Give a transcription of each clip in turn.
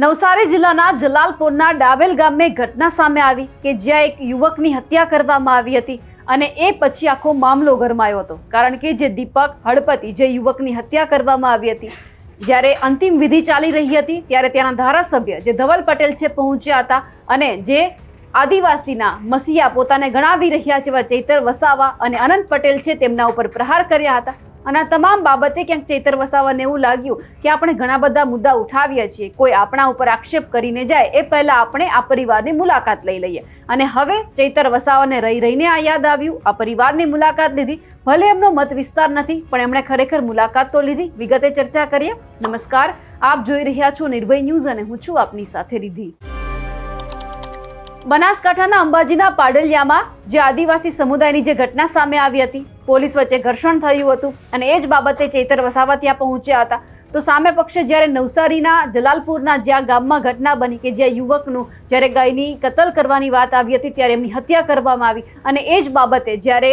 નવસારી જિલ્લાના જલાલપુરના ડાબેલ ગામે ઘટના સામે આવી કે જ્યાં એક યુવકની હત્યા કરવામાં આવી હતી અને એ પછી આખો મામલો ગરમાયો હતો. કારણ કે જે દીપક હળપતિ જે યુવકની હત્યા કરવામાં આવી હતી, જ્યારે અંતિમ વિધિ ચાલી રહી હતી, ત્યારે ત્યાંના ધારાસભ્ય જે ધવલ પટેલ છે પહોંચ્યા હતા અને જે આદિવાસીના મસીયા પોતાને ગણાવી રહ્યા છે એવા ચૈતર વસાવા અને અનંત પટેલ છે તેમના ઉપર પ્રહાર કર્યા હતા. અને આ તમામ બાબતે ક્યાંક ચૈતર વસાવાને એવું લાગ્યું કે આપણે ઘણા બધા મુદ્દા ઉઠાવીએ છીએ. કોઈ આપણા ઉપર આક્ષેપ કરીને જાય, એ પહેલા આપણે આ પરિવારની મુલાકાત લઈ લઈએ. અને હવે ચૈતર વસાવાને રહી રહીને આ યાદ આવ્યું. આ પરિવારની મુલાકાત લીધી. ભલે એમનો મત વિસ્તાર નથી, પણ એમણે ખરેખર મુલાકાત તો લીધી. વિગતે ચર્ચા કરીએ. નમસ્કાર. આપ જોઈ રહ્યા છો નિર્ભય ન્યૂઝ અને હું છું આપની સાથે રીધિ બનાસકાંઠાના અંબાજીના પાડલિયામાં જે આદિવાસી સમુદાયની જે ઘટના સામે આવી હતી પોલીસ વચ્ચે ઘર્ષણ થયું હતું અને એ જ બાબતે ચેતર વસાવા ત્યાં પહોંચ્યા હતા. તો સામે પક્ષે જ્યારે નવસારીના જલાલપુરના જ્યાં ગામમાં ઘટના બની કે જ્યાં યુવકનું જ્યારે ગાયની કતલ કરવાની વાત આવી હતી ત્યારે એમની હત્યા કરવામાં આવી અને એ જ બાબતે જ્યારે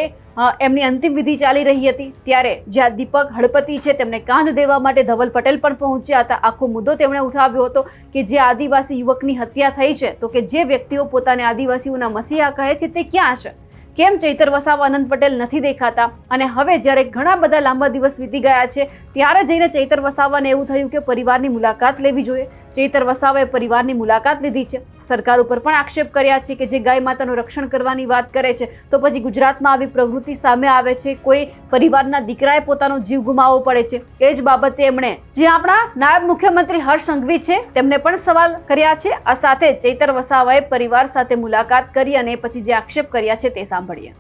એમની અંતિમ વિધિ ચાલી રહી હતી ત્યારે જ્યાં દીપક હળપતિ છે તેમને કાંધ દેવા માટે ધવલ પટેલ પણ પહોંચ્યા હતા. આખો મુદ્દો તેમણે ઉઠાવ્યો હતો કે જે આદિવાસી યુવકની હત્યા થઈ છે તો કે જે વ્યક્તિઓ પોતાને આદિવાસીઓના મસીહા કહે છે તે ક્યાં છે? કેમ ચૈતર વસાવ આનંદ પટેલ નથી દેખાતા? અને હવે જ્યારે ઘણા બધા લાંબા દિવસ વીતી ગયા છે, ત્યારે જઈને ચૈતર વસાવાને એવું થયું કે પરિવારની મુલાકાત લેવી જોઈએ. ચૈતર વસાવાએ પરિવારની મુલાકાત લીધી છે. સરકાર ઉપર પણ આક્ષેપ કર્યા છે કે જે ગાય માતાનું રક્ષણ કરવાની વાત કરે છે, તો પછી ગુજરાતમાં આવી પ્રવૃત્તિ સામે આવે છે. કોઈ પરિવારના દીકરાએ પોતાનો જીવ ગુમાવવો પડે છે. એ જ બાબતે એમણે જે આપણા નાયબ મુખ્યમંત્રી હર્ષ સંઘવી છે, તેમને પણ સવાલ કર્યા છે. આ સાથે ચેતર વસાવાએ પરિવાર સાથે મુલાકાત કરી અને પછી જે આક્ષેપ કર્યા છે તે સાંભળીએ.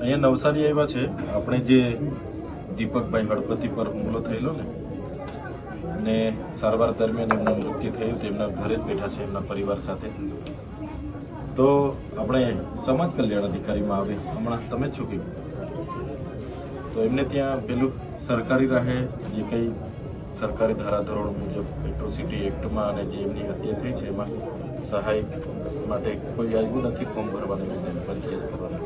અહીંયા નવસારી આવ્યા છે. આપણે જે દીપકભાઈ હળપતિ પર હુમલો થયેલો ને? ને સારવાર દરમિયાન એમનું મૃત્યુ થયું તેમના ઘરે જ બેઠા છે એમના પરિવાર સાથે. તો આપણે સમાજ કલ્યાણ અધિકારીમાં આવે હમણાં તમે જ છો કે? તો એમને ત્યાં પેલું સરકારી રાહે, જે કંઈ સરકારી ધારાધોરણ મુજબ એટ્રોસિટી એક્ટમાં અને જે એમની હત્યા થઈ છે, એમાં સહાય માટે કોઈ આવ્યું નથી ફોર્મ ભરવાનું પંચકેસ કરવાનું.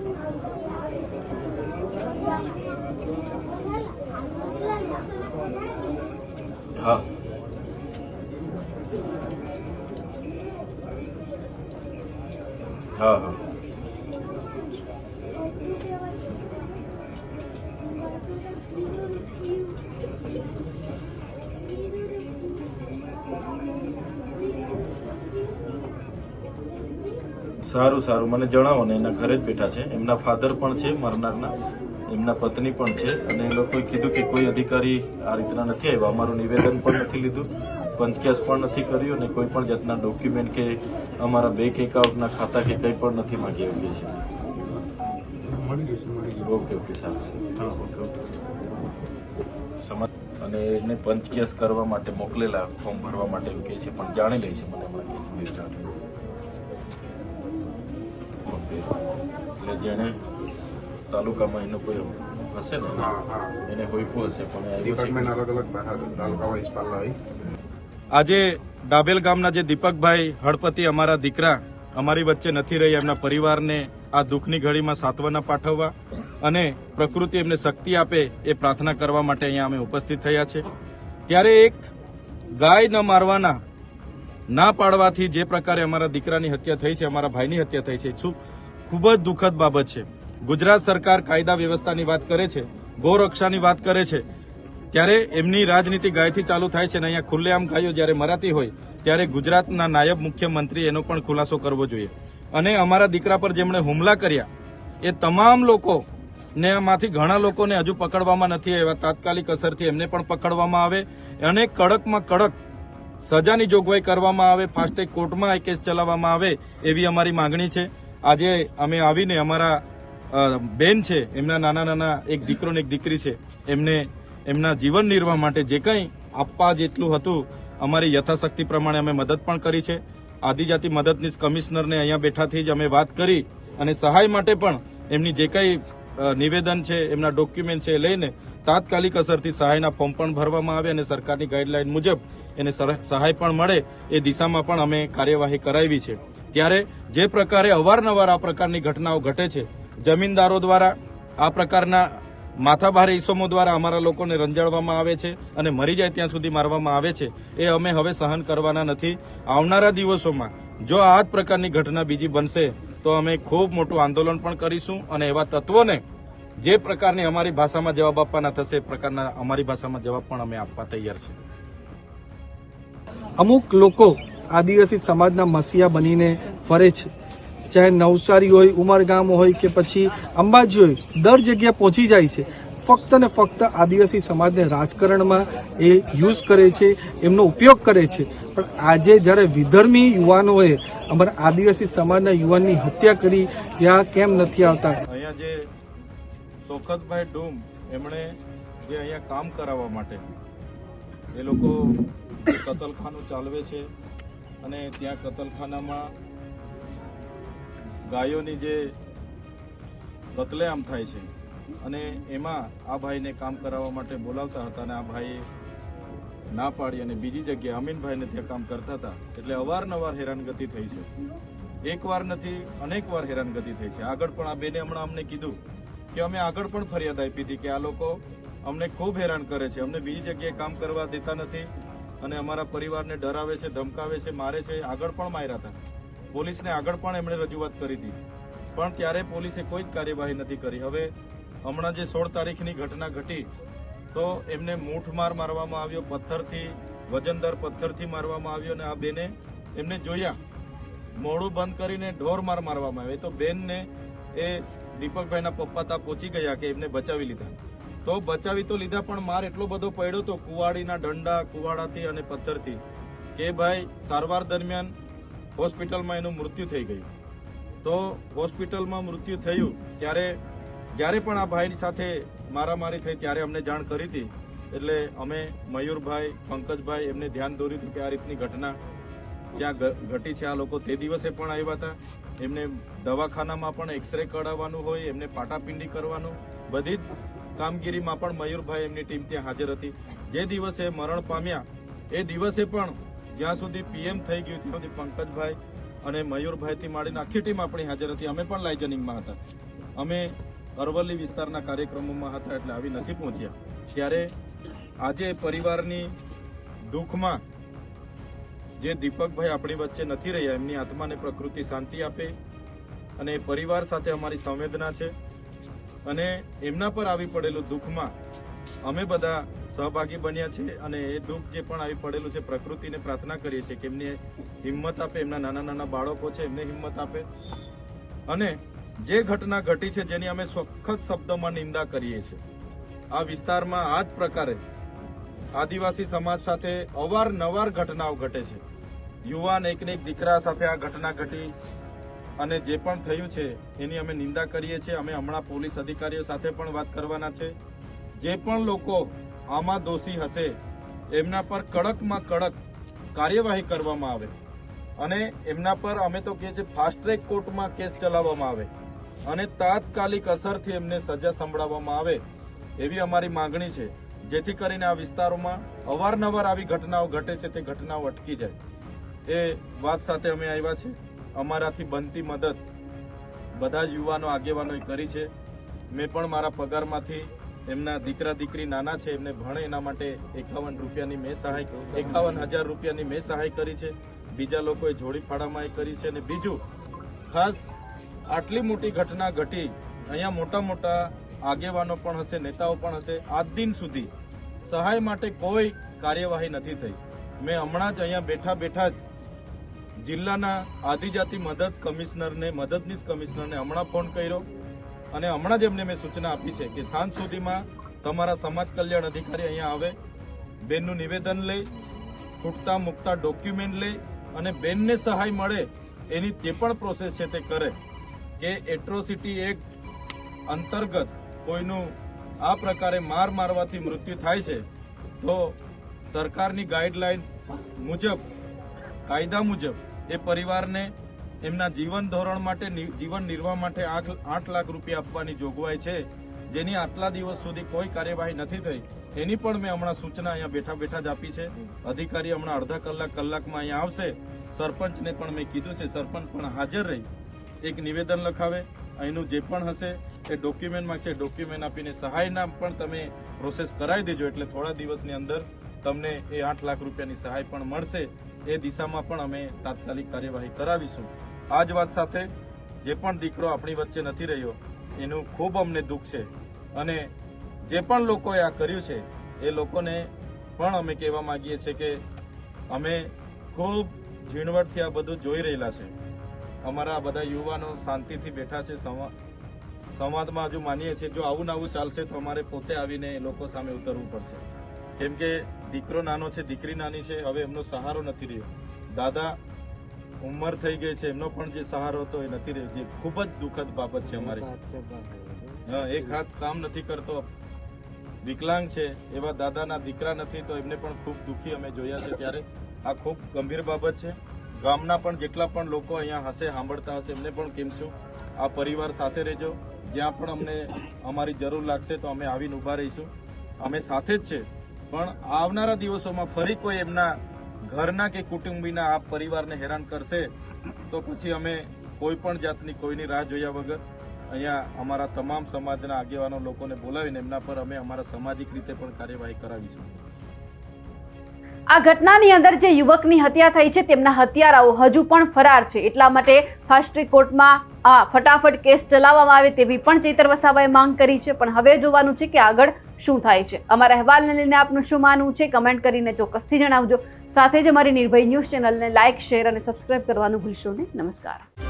હા સારું સારું. મને જણાવો ને એના ઘરે જ બેઠા છે. એમના ફાધર પણ છે મરનારના. એમના પત્ની પણ છે. અને એ લોકોએ કીધું કે કોઈ અધિકારી આ રીતના નથી આવ્યા. અમારું નિવેદન પણ નથી લીધું. પંચકેસ પણ નથી કર્યું અને કોઈ પણ જાતના ડોક્યુમેન્ટ કે અમારા બેંક એકાઉન્ટના ખાતા કે કંઈ પણ નથી માગી આવીએ છીએ ઓકે ઓકે સારું છે ઓકે ઓકે. અને એને પંચકેસ કરવા માટે મોકલેલા ફોર્મ ભરવા માટે એવું કહે છે. પણ જાણી લે છે મને હમણાં કહે છે. એટલે જેને તાલુકામાં એનો કોઈ હશે ને એને હોઈપું હશે પણ ડિપાર્ટમેન્ટ અલગ અલગ તાલુકા વાઇઝ હોય. આજે ડાબેલ ગામના જે દીપકભાઈ હળપતિ અમારા દીકરા અમારી વચ્ચે નથી રહી એમના પરિવારને આ દુઃખની ઘડીમાં સાંત્વના પાઠવવા અને પ્રકૃતિ એમને શક્તિ આપે એ પ્રાર્થના કરવા માટે અહીંયા અમે ઉપસ્થિત થયા છે. ત્યારે એક ગાય ન મારવાના ના પાડવાથી જે પ્રકારે અમારા દીકરાની હત્યા થઈ છે અમારા ભાઈની હત્યા થઈ છે શું ખૂબ જ દુઃખદ બાબત છે. ગુજરાત સરકાર કાયદા વ્યવસ્થાની વાત કરે છે, ગૌરક્ષાની વાત કરે છે. ત્યારે એમની રાજનીતિ ગાયથી ચાલુ થાય છે અને અહીંયા ખુલ્લેઆમ ગાયો જ્યારે મરાતી હોય, ત્યારે ગુજરાતના નાયબ મુખ્યમંત્રી એનો પણ ખુલાસો કરવો જોઈએ. અને અમારા દીકરા પર જેમણે હુમલા કર્યા, એ તમામ લોકો ને આમાંથી ઘણા લોકોને હજુ પકડવામાં નથી એવા તાત્કાલિક અસરથી એમને પણ પકડવામાં આવે અને કડકમાં કડક સજાની જોગવાઈ કરવામાં આવે, ફાસ્ટેગ કોર્ટમાં એ કેસ ચલાવવામાં આવે એવી અમારી માંગણી છે. આજે અમે આવીને અમારા બેન છે, એમના નાના નાના એક દીકરો ને એક દીકરી છે, એમને, એમના જીવન નિર્વાહ માટે જે કંઈ આપવા જેટલું હતું, અમારી યથાશક્તિ પ્રમાણે અમે મદદ પણ કરી છે. આદિજાતિ મદદનીશ કમિશનરને અહીંયા બેઠાથી જ અમે વાત કરી અને સહાય માટે પણ એમની જે કંઈ નિવેદન છે, એમના ડોક્યુમેન્ટ છે એ લઈને તાત્કાલિક અસરથી સહાયના ફોર્મ પણ ભરવામાં આવે અને સરકારની ગાઈડલાઈન મુજબ એને સહાય પણ મળે એ દિશામાં પણ અમે કાર્યવાહી કરાવી છે. ત્યારે જે પ્રકારે અવારનવાર આ પ્રકારની ઘટનાઓ ઘટે છે, જમીનદારો દ્વારા, આ પ્રકારના માથાભારે ઈસમો દ્વારા અમારા લોકોને રંજાડવામાં આવે છે અને મરી જાય ત્યાં સુધી મારવામાં આવે છે, એ અમે હવે સહન કરવાના નથી. આવનારા દિવસોમાં જો આ જ પ્રકારની ઘટના બીજી બનશે, તો અમે ખૂબ મોટું આંદોલન પણ કરીશું અને એવા તત્વોને જે પ્રકારની અમારી ભાષામાં જવાબ આપવાના થશે, એ પ્રકારના અમારી ભાષામાં જવાબ પણ અમે આપવા તૈયાર છીએ. અમુક લોકો આદિવાસી સમાજના મસીહા બનીને ફરે છે. ચાહે નવસારી હોય ઉમરગામ હોય કે પછી અંબાજી હોય, દર જગ્યાએ પહોંચી જાય છે. ફક્ત ને ફક્ત આદિવાસી સમાજને રાજકારણમાં એ યુઝ કરે છે, એમનો ઉપયોગ કરે છે. પણ આજે જ્યારે વિધર્મી યુવાનોએ અમારા આદિવાસી સમાજના યુવાનની હત્યા કરી, ત્યાં કેમ નથી આવતા? અહીંયા જે શોકતભાઈ ડોમ, એમણે જે અહીંયા કામ કરાવવા માટે એ લોકો કતલખાનું ચાલવે છે. અને ત્યાં કતલખાનામાં ગાયોની જે કતલેઆમ થાય છે. અને એમાં આ ભાઈને કામ કરાવવા માટે બોલાવતા હતા અને આ ભાઈએ ના પાડી અને બીજી જગ્યાએ અમીનભાઈને ત્યાં કામ કરતા હતા. એટલે અવારનવાર હેરાનગતિ થઈ છે. એકવાર નથી અનેક વાર હેરાનગતિ થઈ છે. આગળ પણ આ બેને હમણાં અમને કીધું કે અમે આગળ પણ ફરિયાદ આપી હતી કે આ લોકો અમને ખૂબ હેરાન કરે છે. અમને બીજી જગ્યાએ કામ કરવા દેતા નથી. અને અમારા પરિવારને ડરાવે છે, ધમકાવે છે, મારે છે, આગળ પણ માર્યા હતા. પોલીસને આગળ પણ એમણે રજૂઆત કરી હતી. પણ ત્યારે પોલીસે કોઈ જ કાર્યવાહી નથી કરી. હવે હમણાં જે સોળ તારીખની ઘટના ઘટી, તો એમને મૂઠમાર મારવામાં આવ્યો, પથ્થરથી, વજનદાર પથ્થરથી મારવામાં આવ્યો અને આ બેને એમને જોયા. મોડું બંધ કરીને ઢોર માર મારવામાં આવ્યો. તો બેનને એ દીપકભાઈના પપ્પા તા પહોંચી ગયા કે એમને બચાવી લીધા. તો બચાવી તો લીધા, પણ માર એટલો બધો પડ્યો તો કુવાડીના દંડા કુવાડાથી અને પથ્થરથી કે ભાઈ, સારવાર દરમિયાન હોસ્પિટલમાં એનું મૃત્યુ થઈ ગયું. તો હોસ્પિટલમાં મૃત્યુ થયું ત્યારે, જ્યારે પણ આ ભાઈની સાથે મારામારી થઈ ત્યારે અમને જાણ કરી હતી. એટલે અમે મયુરભાઈ, પંકજભાઈ એમને ધ્યાન દોર્યું હતું કે આ રીતની ઘટના જ્યાં ઘટી છે. આ લોકો તે દિવસે પણ આવ્યા હતા. એમને દવાખાનામાં પણ એક્સરે કઢાવવાનું હોય, એમને પાટાપિંડી કરવાનું, બધી જ કામગીરીમાં પણ મયુરભાઈ એમની ટીમ ત્યાં હાજર હતી. જે દિવસે મરણ પામ્યા, એ દિવસે પણ જ્યાં સુધી પીએમ થઈ ગયું ત્યાં સુધી પંકજભાઈ અને મયુરભાઈથી માંડીને આખી ટીમ આપણી હાજર હતી. અમે પણ લાઇજનિંગમાં હતા. અમે અરવલ્લી વિસ્તારના કાર્યક્રમોમાં હતા એટલે આવી નથી પહોંચ્યા. ત્યારે આજે પરિવારની દુઃખમાં જે દીપકભાઈ આપણી વચ્ચે નથી રહ્યા, એમની આત્માને પ્રકૃતિ શાંતિ આપે અને પરિવાર સાથે અમારી સંવેદના છે. અને એમના પર આવી પડેલું દુઃખમાં અમે બધા સહભાગી બન્યા છે અને એ દુઃખ જે પણ આવી પડેલું છે, પ્રકૃતિને પ્રાર્થના કરીએ છીએ કે એમને હિંમત આપે, એમના નાના નાના બાળકો છે, એમને હિંમત આપે. અને જે ઘટના ઘટી છે, જેની અમે સખત શબ્દોમાં નિંદા કરીએ છીએ. આ વિસ્તારમાં આ જ પ્રકારે આદિવાસી સમાજ સાથે અવારનવાર ઘટનાઓ ઘટે છે. યુવાન એકને એક દીકરા સાથે આ ઘટના ઘટી અને જે પણ થયું છે, એની અમે નિંદા કરીએ છીએ. અમે હમણાં પોલીસ અધિકારીઓ સાથે પણ વાત કરવાના છે. જે પણ લોકો આમાં દોષી હશે, એમના પર કડકમાં કડક કાર્યવાહી કરવામાં આવે. અને એમના પર અમે તો કહીએ છીએ ફાસ્ટ ટ્રેક કોર્ટમાં કેસ ચલાવવામાં આવે. અને તાત્કાલિક અસરથી એમને સજા સંભળાવવામાં આવે, એવી અમારી માગણી છે. જેથી કરીને આ વિસ્તારોમાં અવારનવાર આવી ઘટનાઓ ઘટે છે, તે ઘટનાઓ અટકી જાય. એ વાત સાથે અમે આવ્યા છે અમારાથી બનતી મદદ બધા જ યુવાનો આગેવાનોએ કરી છે. મેં પણ મારા પગારમાંથી એમના દીકરા દીકરી નાના છે, એમને ભણે એના માટે એકાવન રૂપિયાની મેં સહાય એકાવન હજાર રૂપિયાની મેં સહાય કરી છે. બીજા લોકોએ જોડી ફાળામાં એ કરી છે અને બીજું, ખાસ આટલી મોટી ઘટના ઘટી, અહીંયા મોટા મોટા આગેવાનો પણ હશે, નેતાઓ પણ હશે, આજ દિન સુધી સહાય માટે કોઈ કાર્યવાહી નથી થઈ. મેં હમણાં જ અહીંયા બેઠા બેઠા જ જિલ્લાના આદિજાતિ મદદ કમિશનરને, મદદનીશ કમિશનરને હમણાં ફોન કર્યો અને હમણાં જ એમને મેં સૂચના આપી છે કે સાંજ સુધીમાં તમારા સમાજ કલ્યાણ અધિકારી અહીંયા આવે, બેનનું નિવેદન લઈ ખૂટતા મૂકતા ડોક્યુમેન્ટ લઈ અને બેનને સહાય મળે એની જે પણ પ્રોસેસ છે તે કરે કે એટ્રોસિટી એક્ટ અંતર્ગત કોઈનું આ પ્રકારે માર મારવાથી મૃત્યુ થાય છે, તો સરકારની ગાઈડલાઈન મુજબ, કાયદા મુજબ એ પરિવારને એમના જીવન ધોરણ માટે જીવન નિર્વાહ માટે આઠ લાખ રૂપિયા આપવાની જોગવાઈ છે. જેની આટલા દિવસ સુધી કોઈ કાર્યવાહી નથી થઈ. એની પણ મેં હમણાં સૂચના અહીંયા બેઠા બેઠા જ આપી છે. અધિકારી હમણાં અડધા કલાક કલાકમાં અહીંયા આવશે. સરપંચને પણ મેં કીધું છે, સરપંચ પણ હાજર રહી. એક નિવેદન લખાવે, અહીંનું જે પણ હશે, એ ડોક્યુમેન્ટમાં છે. ડોક્યુમેન્ટ આપીને સહાયના પણ તમે પ્રોસેસ કરાવી દેજો. એટલે થોડા દિવસની અંદર તમને એ આઠ લાખ રૂપિયાની સહાય પણ મળશે. એ દિશામાં પણ અમે તાત્કાલિક કાર્યવાહી કરાવીશું. આ જ વાત સાથે જે પણ દીકરો આપણી વચ્ચે નથી રહ્યો, એનું ખૂબ અમને દુઃખ છે. અને જે પણ લોકોએ આ કર્યું છે, એ લોકોને પણ અમે કહેવા માંગીએ છીએ કે અમે ખૂબ ઝીણવટથી આ બધું જોઈ રહેલા છે. અમારા બધા યુવાનો શાંતિથી બેઠા છે, સંવા- સંવાદમાં હજુ માનીએ છીએ, જો આવું ને આવું ચાલશે તો અમારે પોતે આવીને એ લોકો સામે ઉતરવું પડશે. કેમ કે દીકરો નાનો છે દીકરી નાની છે હવે એમનો સહારો નથી રહ્યો. દાદા ઉંમર થઈ ગઈ છે એમનો પણ જે સહારો હતો એ નથી રહ્યો. જે ખૂબ જ દુઃખદ બાબત છે અમારી. હા, એક હાથ કામ નથી કરતો વિકલાંગ છે એવા દાદાના દીકરા નથી તો એમને પણ ખૂબ દુઃખી અમે જોયા છે ત્યારે. આ ખૂબ ગંભીર બાબત છે. ગામના પણ જેટલા પણ લોકો અહીંયા હશે સાંભળતા હશે એમને પણ કેમ છું આ પરિવાર સાથે રહેજો. જ્યાં પણ અમને અમારી જરૂર લાગશે તો અમે આવીને ઊભા રહીશું. અમે સાથે જ છે. પણ આવનારા દિવસોમાં ફરી કોઈ એમના ઘરના કે કુટુંબીના આ પરિવારને હેરાન કરશે, તો પછી અમે કોઈ પણ જાતની કોઈની રાહ જોયા વગર અહીંયા અમારા તમામ સમાજના આગેવાનો લોકોને બોલાવીને એમના પર અમે અમારા સામાજિક રીતે પણ કાર્યવાહી કરાવીશું. આ ઘટનાની અંદર જે યુવકની હત્યા થઈ છે, તેમના હત્યારાઓ હજુ પણ ફરાર છે. એટલા માટે ફાસ્ટ ટ્રેક કોર્ટમાં આ ફટાફટ કેસ ચલાવવામાં આવે તેવી પણ ચેતર વસાવાએ માંગ કરી છે. પણ હવે જોવાનું છે કે આગળ શું થાય છે. અમારા અહેવાલને લઈને આપનું શું માનવું છે? કમેન્ટ કરીને ચોક્કસથી જણાવજો. સાથે જ અમારી નિર્ભય ન્યૂઝ ચેનલને લાઇક, શેર અને સબસ્ક્રાઇબ કરવાનું ભૂલશો નહીં. નમસ્કાર.